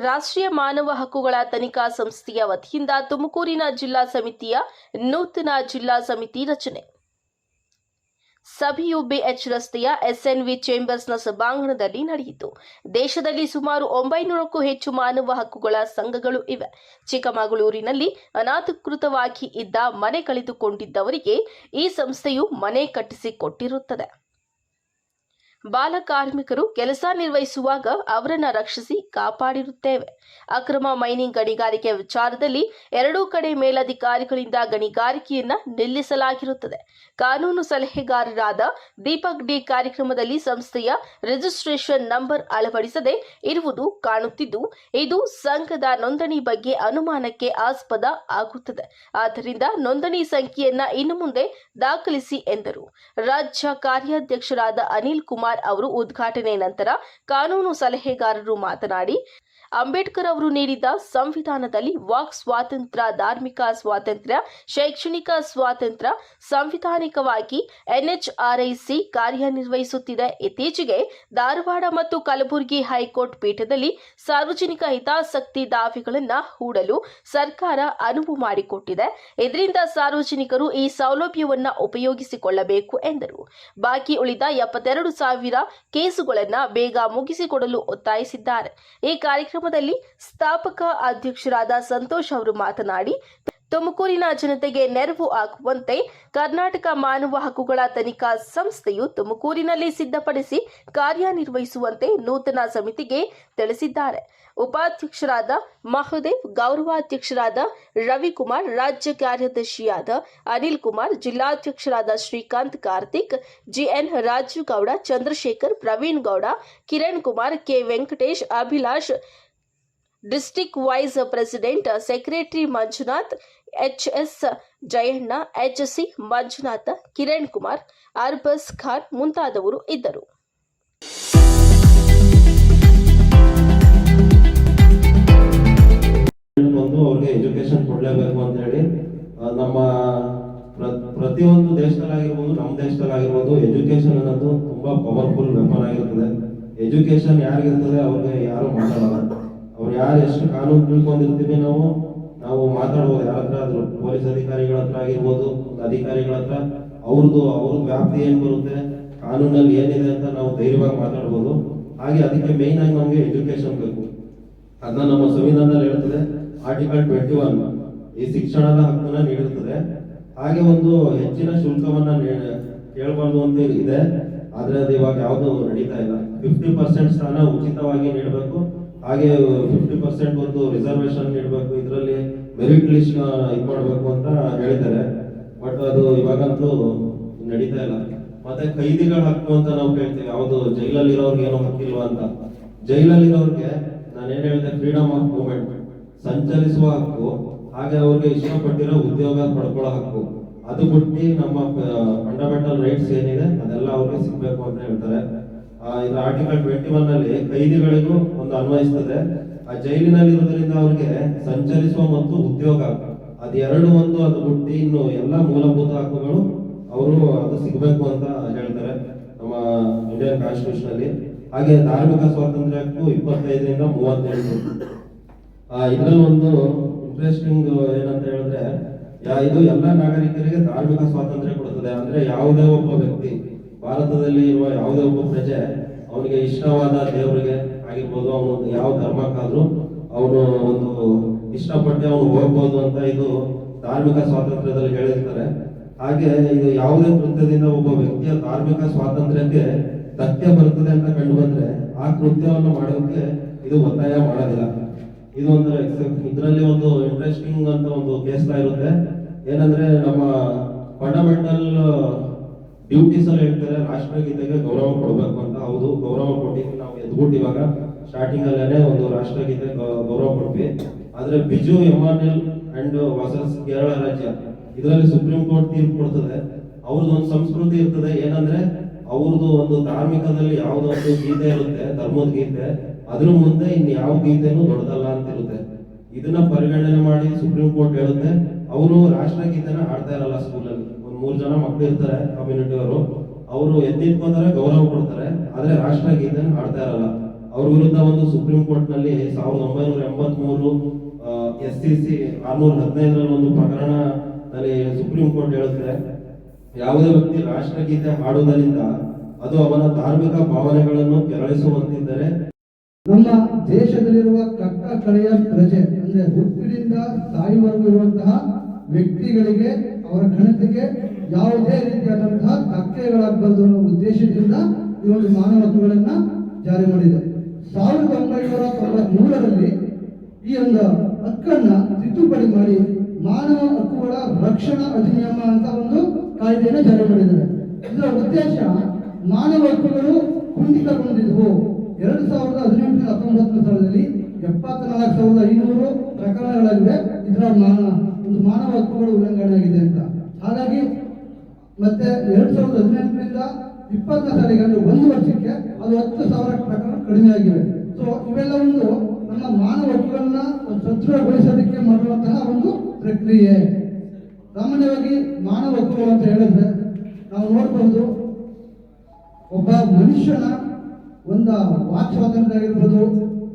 ರಾಷ್ಟ್ರೀಯ ಮಾನವ ಹಕ್ಕುಗಳ ತನಿಖಾ ಸಂಸ್ಥೆಯ ವತಿಯಿಂದ ತುಮಕೂರಿನ ಜಿಲ್ಲಾ ಸಮಿತಿಯ ನೂತನ ಜಿಲ್ಲಾ ಸಮಿತಿ ರಚನೆ. ಸಭೆಯು ಬಿಎಚ್ ರಸ್ತೆಯ ಎಸ್ಎನ್ವಿ ಚೇಂಬರ್ಸ್ನ ಸಭಾಂಗಣದಲ್ಲಿ ನಡೆಯಿತು. ದೇಶದಲ್ಲಿ ಸುಮಾರು ಒಂಬೈನೂರಕ್ಕೂ ಹೆಚ್ಚು ಮಾನವ ಹಕ್ಕುಗಳ ಸಂಘಗಳು ಇವೆ. ಚಿಕ್ಕಮಗಳೂರಿನಲ್ಲಿ ಅನಾಧಿಕೃತವಾಗಿ ಇದ್ದ ಮನೆ ಕಳೆದುಕೊಂಡಿದ್ದವರಿಗೆ ಈ ಸಂಸ್ಥೆಯು ಮನೆ ಕಟ್ಟಿಸಿಕೊಟ್ಟಿರುತ್ತದೆ ಬಾಲ ಕಾರ್ಮಿಕರು ಕೆಲಸ ನಿರ್ವಹಿಸುವಾಗ ಅವರನ್ನ ರಕ್ಷಿಸಿ ಕಾಪಾಡಿರುತ್ತೇವೆ. ಅಕ್ರಮ ಮೈನಿಂಗ್ ಗಣಿಗಾರಿಕೆ ವಿಚಾರದಲ್ಲಿ ಎರಡೂ ಕಡೆ ಮೇಲಧಿಕಾರಿಗಳಿಂದ ಗಣಿಗಾರಿಕೆಯನ್ನ ನಿಲ್ಲಿಸಲಾಗಿರುತ್ತದೆ. ಕಾನೂನು ಸಲಹೆಗಾರರಾದ ದೀಪಕ್ ಡಿ ಕಾರ್ಯಕ್ರಮದಲ್ಲಿ ಸಂಸ್ಥೆಯ ರಿಜಿಸ್ಟ್ರೇಷನ್ ನಂಬರ್ ಅಳವಡಿಸದೆ ಇರುವುದು ಕಾಣುತ್ತಿದ್ದು, ಇದು ಸಂಘದ ನೋಂದಣಿ ಬಗ್ಗೆ ಅನುಮಾನಕ್ಕೆ ಆಸ್ಪದ ಆಗುತ್ತದೆ. ಆದ್ದರಿಂದ ನೋಂದಣಿ ಸಂಖ್ಯೆಯನ್ನ ಇನ್ನು ಮುಂದೆ ದಾಖಲಿಸಿ ಎಂದರು. ರಾಜ್ಯ ಕಾರ್ಯಾಧ್ಯಕ್ಷರಾದ ಅನಿಲ್ ಕುಮಾರ್ ಅವರು ಉದ್ಘಾಟನೆ ನಂತರ ಕಾನೂನು ಸಲಹೆಗಾರರು ಮಾತನಾಡಿ ಅಂಬೇಡ್ಕರ್ ಅವರು ನೀಡಿದ ಸಂವಿಧಾನದಲ್ಲಿ ವಾಕ್ ಸ್ವಾತಂತ್ರ್ಯ, ಧಾರ್ಮಿಕ ಸ್ವಾತಂತ್ರ್ಯ, ಶೈಕ್ಷಣಿಕ ಸ್ವಾತಂತ್ರ್ಯ ಸಂವಿಧಾನಿಕವಾಗಿ ಎನ್ಎಚ್ಆರ್ಐಸಿ ಕಾರ್ಯನಿರ್ವಹಿಸುತ್ತಿದೆ. ಇತ್ತೀಚೆಗೆ ಧಾರವಾಡ ಮತ್ತು ಕಲಬುರಗಿ ಹೈಕೋರ್ಟ್ ಪೀಠದಲ್ಲಿ ಸಾರ್ವಜನಿಕ ಹಿತಾಸಕ್ತಿ ದಾವೆಗಳನ್ನು ಹೂಡಲು ಸರ್ಕಾರ ಅನುವು ಮಾಡಿಕೊಟ್ಟಿದೆ. ಇದರಿಂದ ಸಾರ್ವಜನಿಕರು ಈ ಸೌಲಭ್ಯವನ್ನ ಉಪಯೋಗಿಸಿಕೊಳ್ಳಬೇಕು ಎಂದರು. ಬಾಕಿ ಉಳಿದ ಎಪ್ಪತ್ತೆರಡು ಸಾವಿರ ಕೇಸುಗಳನ್ನು ಬೇಗ ಮುಗಿಸಿಕೊಡಲು ಒತ್ತಾಯಿಸಿದ್ದಾರೆ. ಈ ಕಾರ್ಯಕ್ರಮದಲ್ಲಿ ಸ್ಥಾಪಕ ಅಧ್ಯಕ್ಷರಾದ ಸಂತೋಷ್ ಅವರು ಮಾತನಾಡಿ, ತುಮಕೂರಿನ ಜನತೆಗೆ ನೆರವು ಆಗುವಂತೆ ಕರ್ನಾಟಕ ಮಾನವ ಹಕ್ಕುಗಳ ತನಿಖಾ ಸಂಸ್ಥೆಯು ತುಮಕೂರಿನಲ್ಲಿ ಸಿದ್ಧಪಡಿಸಿ ಕಾರ್ಯನಿರ್ವಹಿಸುವಂತೆ ನೂತನ ಸಮಿತಿಗೆ ತಿಳಿಸಿದ್ದಾರೆ. ಉಪಾಧ್ಯಕ್ಷರಾದ ಮಹದೇವ್, ಗೌರವಾಧ್ಯಕ್ಷರಾದ ರವಿಕುಮಾರ್, ರಾಜ್ಯ ಕಾರ್ಯದರ್ಶಿಯಾದ Anil Kumar, ಜಿಲ್ಲಾಧ್ಯಕ್ಷರಾದ Srikanth Karthik, GN Rajeev Gowda, Chandrashekar Praveen Gowda, Kiran Kumar K. Venkatesh, Abhilash district vice president secretary Manjunath, H S Jayanna, H C Manjunatha, Kiran Kumar, Arbaz Khan ಮುಂತಾದವರು ಇದ್ದರು. ಅವ್ರಿಗೆ ಎಜುಕೇಶನ್ ಕೊಡಲೇಬೇಕು ಅಂತ ಹೇಳಿ ನಮ್ಮ ಪ್ರ- ಪ್ರತಿಯೊಂದು ದೇಶದಲ್ಲಾಗಿರ್ಬೋದು, ನಮ್ಮ ದೇಶದಲ್ಲಾಗಿರ್ಬೋದು ಎಜುಕೇಶನ್ ಅನ್ನೋದು ತುಂಬಾ ಪವರ್ಫುಲ್ ವೆಪನ್ ಆಗಿರ್ತದೆ. ಎಜುಕೇಶನ್ ಯಾರಿಗಿರ್ತದೆ, ಅವ್ರಿಗೆ ಯಾರು ಮಾತಾಡಲ್ಲ. ಅವ್ರು ಯಾರು ಎಷ್ಟು ಕಾನೂನು ತಿಳ್ಕೊಂಡಿರ್ತೀವಿ ನಾವು? ನಾವು ಮಾತಾಡ್ಬೋದು. ಯಾರ ಹತ್ರ ಆದ್ರೂ ಪೊಲೀಸ್ ಅಧಿಕಾರಿಗಳ ಹತ್ರ ಆಗಿರ್ಬೋದು, ಅಧಿಕಾರಿಗಳ ಹತ್ರ ಅವ್ರದ್ದು ಅವ್ರದ್ದು ವ್ಯಾಪ್ತಿ ಏನ್ ಬರುತ್ತೆ, ಕಾನೂನಲ್ಲಿ ಏನಿದೆ ಅಂತ ನಾವು ಧೈರ್ಯವಾಗಿ ಮಾತಾಡ್ಬೋದು. ಹಾಗೆ ಅದಕ್ಕೆ ಮೇನ್ ಆಗಿ ನಮಗೆ ಎಜುಕೇಶನ್ ಬೇಕು. ಅದನ್ನ ನಮ್ಮ ಸಂವಿಧಾನದಲ್ಲಿ ಹೇಳ್ತದೆ ಆರ್ಟಿಕಲ್ ಟ್ವೆಂಟಿ ಒನ್ ಈ ಶಿಕ್ಷಣದ ಹಕ್ಕನ್ನ ನೀಡಿರ್ತದೆ. ಹಾಗೆ ಒಂದು ಹೆಚ್ಚಿನ ಶುಲ್ಕವನ್ನ ಕೇಳಬಾರ್ದು ಅಂತ ಇದೆ. ಆದ್ರೆ ಅದು ಇವಾಗ ಯಾವುದು ನಡೀತಾ ಇಲ್ಲ. ಫಿಫ್ಟಿ ಪರ್ಸೆಂಟ್ ಸ್ಥಾನ ಉಚಿತವಾಗಿ ನೀಡಬೇಕು. ಹಾಗೆ ಫಿಫ್ಟಿ ಪರ್ಸೆಂಟ್ ಒಂದು ರಿಸರ್ವೇಶನ್ ನೀಡಬೇಕು ಇದರಲ್ಲಿ ಮೆರಿಟ್ ಲಿಸ್ಟ್ ಇದು ಮಾಡಬೇಕು ಅಂತ ಹೇಳ್ತಾರೆ ಬಟ್ ಅದು ಇವಾಗಂತೂ ನಡೀತಾ ಇಲ್ಲ. ಮತ್ತೆ ಕೈದಿಗಳ ಹಕ್ಕು ಅಂತ ನಾವು ಕೇಳ್ತೀವಿ. ಯಾವುದು ಜೈಲಲ್ಲಿ ಇರೋರ್ಗೆ ಏನೋ ಹಕ್ಕಿಲ್ವಾ ಅಂತ. ಜೈಲಲ್ಲಿ ಇರೋರ್ಗೆ ನಾನು ಏನ್ ಹೇಳಿದೆ ಫ್ರೀಡಮ್ ಆಫ್ ಮೂವ್ಮೆಂಟ್ ಸಂಚರಿಸುವ ಹಕ್ಕು, ಹಾಗೆ ಅವ್ರಿಗೆ ಇಷ್ಟಪಟ್ಟಿರೋ ಉದ್ಯೋಗ ಪಡ್ಕೊಳ್ಳೋ ಹಕ್ಕು. ಅದು ಬಿಟ್ಟು ನಮ್ಮ ಫಂಡಮೆಂಟಲ್ ರೈಟ್ಸ್ ಏನಿದೆ, ಅದೆಲ್ಲ ಅವ್ರಿಗೆ ಸಿಗ್ಬೇಕು ಅಂತ ಹೇಳ್ತಾರೆ. ಇದು ಆರ್ಟಿಕಲ್ ಟ್ವೆಂಟಿ ಒನ್ ಅಲ್ಲಿ ಕೈದಿಗಳಿಗೂ ಒಂದು ಅನ್ವಯಿಸ್ತದೆ. ಆ ಜೈಲಿನಲ್ಲಿ ಇರೋದ್ರಿಂದ ಅವ್ರಿಗೆ ಸಂಚರಿಸುವ ಮತ್ತು ಉದ್ಯೋಗ, ಅದೆರಡು ಒಂದು ಅದು ಬುಟ್ಟಿ ಇನ್ನು ಎಲ್ಲ ಮೂಲಭೂತ ಹಕ್ಕುಗಳು ಅವರು ಅದು ಸಿಗಬೇಕು ಅಂತ ಹೇಳ್ತಾರೆ ನಮ್ಮ ಇಂಡಿಯನ್ ಕಾನ್ಸ್ಟಿಟ್ಯೂಷನ್ ಅಲ್ಲಿ ಹಾಗೆ ಧಾರ್ಮಿಕ ಸ್ವಾತಂತ್ರ್ಯಕ್ಕೂ ಇಪ್ಪತ್ತೈದರಿಂದ ಮೂವತ್ತೆಂಟು. ಇದರಲ್ಲಿ ಒಂದು ಇಂಟ್ರೆಸ್ಟಿಂಗ್ ಏನಂತ ಹೇಳಿದ್ರೆ ಇದು ಎಲ್ಲ ನಾಗರಿಕರಿಗೆ ಧಾರ್ಮಿಕ ಸ್ವಾತಂತ್ರ್ಯ ಕೊಡುತ್ತದೆ. ಅಂದ್ರೆ ಯಾವುದೇ ಒಬ್ಬ ವ್ಯಕ್ತಿ ಭಾರತದಲ್ಲಿ ಇರುವ ಯಾವುದೇ ಒಬ್ಬ ಪ್ರಜೆ ಅವನಿಗೆ ಇಷ್ಟವಾದ ದೇವರಿಗೆ ಆಗಿರ್ಬೋದು, ಅವನು ಯಾವ ಧರ್ಮಕ್ಕಾದ್ರೂ ಅವನು ಒಂದು ಇಷ್ಟಪಟ್ಟು ಅವನು ಹೋಗ್ಬೋದು ಅಂತ ಇದು ಧಾರ್ಮಿಕ ಸ್ವಾತಂತ್ರ್ಯದಲ್ಲಿ ಹೇಳಿರ್ತಾರೆ. ಹಾಗೆ ಇದು ಯಾವುದೇ ಕೃತ್ಯದಿಂದ ಒಬ್ಬ ವ್ಯಕ್ತಿಯ ಧಾರ್ಮಿಕ ಸ್ವಾತಂತ್ರ್ಯಕ್ಕೆ ಧಕ್ಕೆ ಬರುತ್ತದೆ ಅಂತ ಕಂಡು ಬಂದ್ರೆ ಆ ಕೃತ್ಯವನ್ನು ಮಾಡೋಕ್ಕೆ ಇದು ಒತ್ತಾಯ ಮಾಡೋದಿಲ್ಲ. ಇದು ಒಂದು ಇದರಲ್ಲಿ ಒಂದು ಇಂಟ್ರೆಸ್ಟಿಂಗ್ ಅಂತ ಒಂದು ಕೇಸ್ ಇರುತ್ತೆ. ಏನಂದ್ರೆ ನಮ್ಮ ಫಂಡಮೆಂಟಲ್ ಡ್ಯೂಟೀಸ್ ಸರ್ ಹೇಳ್ತಾರೆ ರಾಷ್ಟ್ರಗೀತೆಗೆ ಗೌರವ ಕೊಡಬೇಕು ಅಂತ. ಹೌದು, ಗೌರವ ಕೊಟ್ಟಿದ್ವಿ ನಾವು ಎದ್ಬಿಟ್ಟು ಇವಾಗ ಸ್ಟಾರ್ಟಿಂಗ್ ಅಲ್ಲೇ ಒಂದು ರಾಷ್ಟ್ರಗೀತೆ ಗೌರವ ಕೊಟ್ವಿ. ಆದ್ರೆ ಬಿಜು ಎಮಾನ್ಯಲ್ ಅಂಡ್ ವಾಸಸ್ ಕೇರಳ ರಾಜ್ಯ, ಇದರಲ್ಲಿ ಸುಪ್ರೀಂ ಕೋರ್ಟ್ ತೀರ್ಪು ಕೊಡ್ತದೆ. ಅವ್ರದ್ದು ಒಂದು ಸಂಸ್ಕೃತಿ ಇರ್ತದೆ. ಏನಂದ್ರೆ ಅವ್ರದ್ದು ಒಂದು ಧಾರ್ಮಿಕದಲ್ಲಿ ಯಾವುದೋ ಒಂದು ಗೀತೆ ಇರುತ್ತೆ, ಧರ್ಮದ ಗೀತೆ. ಅದ್ರ ಮುಂದೆ ಇನ್ ಯಾವ ಗೀತೆನೂ ದೊಡ್ಡದಲ್ಲ ಅಂತ ಇರುತ್ತೆ ಇದನ್ನ ಪರಿಗಣನೆ ಮಾಡಿ ಸುಪ್ರೀಂ ಕೋರ್ಟ್ ಹೇಳುತ್ತೆ. ಅವರು ರಾಷ್ಟ್ರಗೀತೆನ ಆಡ್ತಾ ಇರಲ್ಲ ಸ್ಕೂಲಲ್ಲಿ ಮೂರ್ ಜನ ಮಕ್ಕಳು ಇರ್ತಾರೆ ಕಮ್ಯುನಿಟಿ ಅವರು. ಅವರು ಎತ್ತಿಟ್ಕೊಂಡ್ರೆ ಗೌರವ ಕೊಡ್ತಾರೆ, ಆದ್ರೆ ರಾಷ್ಟ್ರಗೀತೆನ ಆಡ್ತಾ ಇರಲ್ಲ. ಅವ್ರ ವಿರುದ್ಧ ಒಂದು ಸುಪ್ರೀಂ ಕೋರ್ಟ್ನಲ್ಲಿ ಸಾವಿರದ ಒಂಬೈನೂರ ಎಂಬತ್ ಮೂರು ಎಸ್ ಸಿ ಸಿ ಆರ್ನೂರ ಹದಿನೈದರಲ್ಲಿ ಒಂದು ಪ್ರಕರಣ ನಲ್ಲಿ ಸುಪ್ರೀಂ ಕೋರ್ಟ್ ಹೇಳುತ್ತೆ ಯಾವುದೇ ವ್ಯಕ್ತಿ ರಾಷ್ಟ್ರಗೀತೆ ಹಾಡುವುದರಿಂದ ಅದು ಅವನ ಧಾರ್ಮಿಕ ಭಾವನೆಗಳನ್ನು ಕೆರಳಿಸುವಂತಿದ್ದರೆ, ನಮ್ಮ ದೇಶದಲ್ಲಿರುವ ಕಟ್ಟ ಕಡೆಯ ಪ್ರಜೆ, ಅಂದ್ರೆ ಹುಟ್ಟಿನಿಂದ ಸಾಯುವವರೆಗೂ ಇರುವಂತಹ ವ್ಯಕ್ತಿಗಳಿಗೆ ಅವರ ಘನತೆಗೆ ಯಾವುದೇ ರೀತಿಯಾದಂತಹ ಧಕ್ಕೆಗಳಾಗಬಾರದು ಅನ್ನೋ ಉದ್ದೇಶದಿಂದ ಈ ಒಂದು ಮಾನವ ಹಕ್ಕುಗಳನ್ನ ಜಾರಿ ಮಾಡಿದೆ. ಸಾವಿರದ ಒಂಬೈನೂರ ತೊಂಬತ್ ಮೂರರಲ್ಲಿ ಈ ಒಂದು ಹಕ್ಕನ್ನ ತಿದ್ದುಪಡಿ ಮಾಡಿ ಮಾನವ ಹಕ್ಕುಗಳ ರಕ್ಷಣಾ ಅಧಿನಿಯಮ ಅಂತ ಒಂದು ಕಾಯ್ದೆಯನ್ನು ಜಾರಿ ಮಾಡಿದ್ದಾರೆ. ಇದರ ಉದ್ದೇಶ ಮಾನವ ಹಕ್ಕುಗಳು ಕುಂಠಿತಗೊಂಡಿದ್ವು. ಎರಡು ಸಾವಿರದ ಹದಿನೆಂಟು ಹತ್ತೊಂಬತ್ತನೇ ಸಾಲದಲ್ಲಿ ಎಪ್ಪತ್ನಾಲ್ಕು ಸಾವಿರದ ಐನೂರು ಪ್ರಕರಣಗಳಾಗಿವೆ. ಇದರ ಒಂದು ಮಾನವ ಹಕ್ಕುಗಳು ಉಲ್ಲಂಘನೆ ಆಗಿದೆ ಅಂತ. ಹಾಗಾಗಿ ಮತ್ತೆ ಎರಡ್ ಸಾವಿರದ ಹದಿನೆಂಟರಿಂದ ಇಪ್ಪತ್ತನೇ ತಾರೀಕು ಒಂದು ವರ್ಷಕ್ಕೆ ಅದು ಹತ್ತು ಸಾವಿರ ಪ್ರಕರಣ ಕಡಿಮೆ ಆಗಿವೆ ಸೊ ಇವೆಲ್ಲ ಒಂದು ನಮ್ಮ ಮಾನವ ಹಕ್ಕುಗಳನ್ನ ಸದೃಢಗೊಳಿಸೋದಕ್ಕೆ ಮಾಡುವಂತಹ ಒಂದು ಪ್ರಕ್ರಿಯೆ. ಸಾಮಾನ್ಯವಾಗಿ ಮಾನವ ಹಕ್ಕುಗಳು ಅಂತ ಹೇಳಿದ್ರೆ ನಾವು ನೋಡ್ಬೋದು, ಒಬ್ಬ ಮನುಷ್ಯನ ಒಂದು ವಾಕ್ ಸ್ವಾತಂತ್ರ್ಯ ಆಗಿರ್ಬೋದು,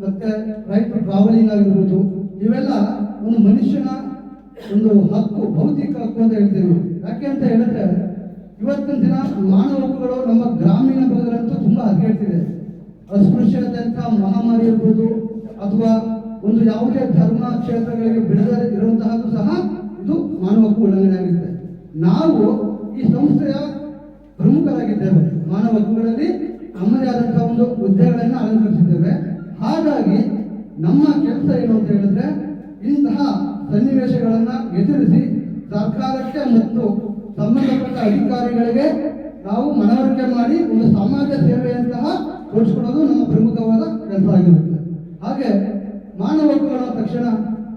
ಮತ್ತೆ ರೈಟ್ ಟ್ರಾವೆಲಿಂಗ್ ಆಗಿರ್ಬೋದು, ಇವೆಲ್ಲ ಒಂದು ಮನುಷ್ಯನ ಒಂದು ಹಕ್ಕು ಭೌತಿಕ ಹಕ್ಕು ಅಂತ ಹೇಳ್ತೀವಿ. ಯಾಕೆ ಅಂತ ಹೇಳಿದ್ರೆ, ಇವತ್ತಿನ ದಿನ ಮಾನವ ಹಕ್ಕುಗಳು ನಮ್ಮ ಗ್ರಾಮೀಣ ಭಾಗಗಳಂತೂ ತುಂಬಾ ಹದಗೆಡ್ತಿದೆ. ಅಸ್ಪೃಶ್ಯತೆ ಅಂತ ಮಹಾಮಾರಿ ಇರ್ಬೋದು ಅಥವಾ ಒಂದು ಯಾವುದೇ ಧರ್ಮ ಕ್ಷೇತ್ರಗಳಿಗೆ ಬಿಡದೇ ಇರುವಂತಹದ್ದು ಸಹ ಇದು ಮಾನವ ಹಕ್ಕು ಉಲ್ಲಂಘನೆ ನಾವು ಈ ಸಂಸ್ಥೆಯ ಪ್ರಮುಖರಾಗಿದ್ದೇವೆ. ಮಾನವ ಹಕ್ಕುಗಳಲ್ಲಿ ನಮ್ಮದೇ ಆದಂತಹ ಒಂದು ಹುದ್ದೆಗಳನ್ನು ಅಲಂಕರಿಸಿದ್ದೇವೆ. ಹಾಗಾಗಿ ನಮ್ಮ ಕೆಲಸ ಏನು ಅಂತ ಹೇಳಿದ್ರೆ ಇಂತಹ ಸನ್ನಿವೇಶಗಳನ್ನ ಎದುರಿಸಿ ಸರ್ಕಾರಕ್ಕೆ ಮತ್ತು ಸಂಬಂಧಪಟ್ಟ ಅಧಿಕಾರಿಗಳಿಗೆ ನಾವು ಮನವರಿಕೆ ಮಾಡಿ ಒಂದು ಸಮಾಜ ಸೇವೆಯಂತಹ ತೋರಿಸ್ಕೊಡೋದು ನಮ್ಮ ಪ್ರಮುಖವಾದ ಕೆಲಸ ಆಗಿರುತ್ತೆ. ಹಾಗೆ ಮಾನವ ಹಕ್ಕುಗಳ ತಕ್ಷಣ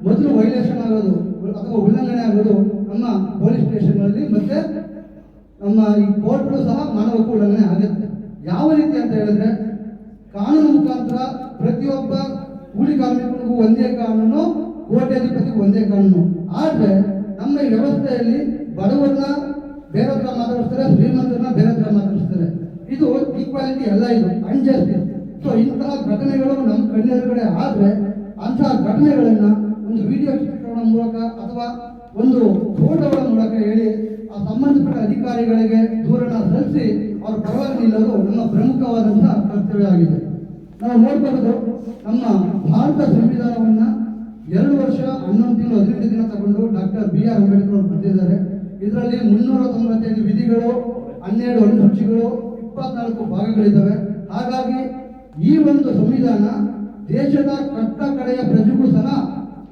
ಮೊದಲು ವೈಲೇಷನ್ ಆಗೋದು ಅಥವಾ ಉಲ್ಲಂಘನೆ ಆಗೋದು ನಮ್ಮ ಪೊಲೀಸ್ ಸ್ಟೇಷನ್ಗಳಲ್ಲಿ ಮತ್ತೆ ನಮ್ಮ ಈ ಕೋರ್ಟ್ಗಳು ಸಹ ಮಾನವ ಹಕ್ಕು ಉಲ್ಲಂಘನೆ ಆಗುತ್ತೆ. ಯಾವ ರೀತಿ ಅಂತ ಹೇಳಿದ್ರೆ ಕಾನೂನು ಮುಖಾಂತರ ಪ್ರತಿಯೊಬ್ಬ ಕೂಲಿ ಕಾರ್ಮಿಕರಿಗೂ ಒಂದೇ ಕಾನೂನು ಕೋಟ್ಯಾಧಿಪತಿಗೂ ಒಂದೇ ಕಾನೂನು ಆದರೆ ನಮ್ಮ ವ್ಯವಸ್ಥೆಯಲ್ಲಿ ಬಡವರನ್ನ ಬೇರೆ ಹತ್ರ ಮಾತಾಡಿಸ್ತಾರೆ, ಶ್ರೀಮಂತರನ್ನ ಬೇರೆ ಹತ್ರ ಮಾತಾಡಿಸ್ತಾರೆ. ಇದು ಈಕ್ವಾಲಿಟಿ ಎಲ್ಲ ಇದು ಅನ್ಜಸ್ಟಿಸ್ ಸೊ ಇಂತಹ ಘಟನೆಗಳು ನಮ್ಮ ಕಣ್ಣೆದುರುಗಡೆ ಆದರೆ ಅಂತಹ ಘಟನೆಗಳನ್ನು ಒಂದು ವಿಡಿಯೋ ಚಿತ್ರೀಕರಣ ಮೂಲಕ ಅಥವಾ ಒಂದು ಫೋಟೋಗಳ ಮೂಲಕ ಹೇಳಿ ಆ ಸಂಬಂಧಪಟ್ಟ ಅಧಿಕಾರಿಗಳಿಗೆ ದೂರನ ಸಲ್ಲಿಸಿ ಅವ್ರ ಪರವಾಗಿ ನಿಲ್ಲೋದು ನಮ್ಮ ಪ್ರಮುಖವಾದಂತಹ ಕರ್ತವ್ಯ ಆಗಿದೆ. ನಾವು ನೋಡಬಹುದು ನಮ್ಮ ಭಾರತ ಸಂವಿಧಾನವನ್ನ ಎರಡು ವರ್ಷ ಹನ್ನೊಂದು ತಿಂಗಳು ಹದಿನೆಂಟು ದಿನ ತಗೊಂಡು ಡಾಕ್ಟರ್ ಬಿ ಆರ್ ಅಂಬೇಡ್ಕರ್ ಅವರು ಬರೆದಿದ್ದಾರೆ ಇದರಲ್ಲಿ ಮುನ್ನೂರ ತೊಂಬತ್ತೈದು ವಿಧಿಗಳು, ಹನ್ನೆರಡು ಅನುಸೂಚಿಗಳು, ಇಪ್ಪತ್ನಾಲ್ಕು ಭಾಗಗಳಿದ್ದಾವೆ. ಹಾಗಾಗಿ ಈ ಒಂದು ಸಂವಿಧಾನ ದೇಶದ ಕಟ್ಟ ಕಡೆಯ ಪ್ರಜೆಗೂ ಸಹ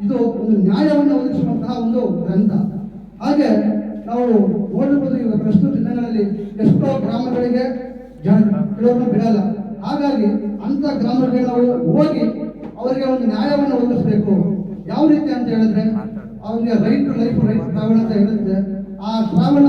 ಇದು ಒಂದು ನ್ಯಾಯವನ್ನು ಒದಗಿಸುವಂತಹ ಒಂದು ಗ್ರಂಥ. ಹಾಗೆ ನಾವು ನೋಡಬಹುದು ಈಗ ಪ್ರಸ್ತುತ ದಿನಗಳಲ್ಲಿ ಎಷ್ಟೋ ಗ್ರಾಮಗಳಿಗೆ ಜನ ಕೆಲವ್ರನ್ನ ಬಿಡಲ್ಲ. ಹಾಗಾಗಿ ಅಂತ ಗ್ರಾಮಗಳಿಗೆ ನಾವು ಹೋಗಿ ಅವರಿಗೆ ಒಂದು ನ್ಯಾಯವನ್ನು ಒದಗಿಸಬೇಕು. ಯಾವ ರೀತಿ ಅಂತ ಹೇಳಿದ್ರೆ ಅವ್ರಿಗೆ right to life right travel ಅಂತ ಹೇಳುತ್ತೆ ಆ ಟ್ರಾವೆಲ್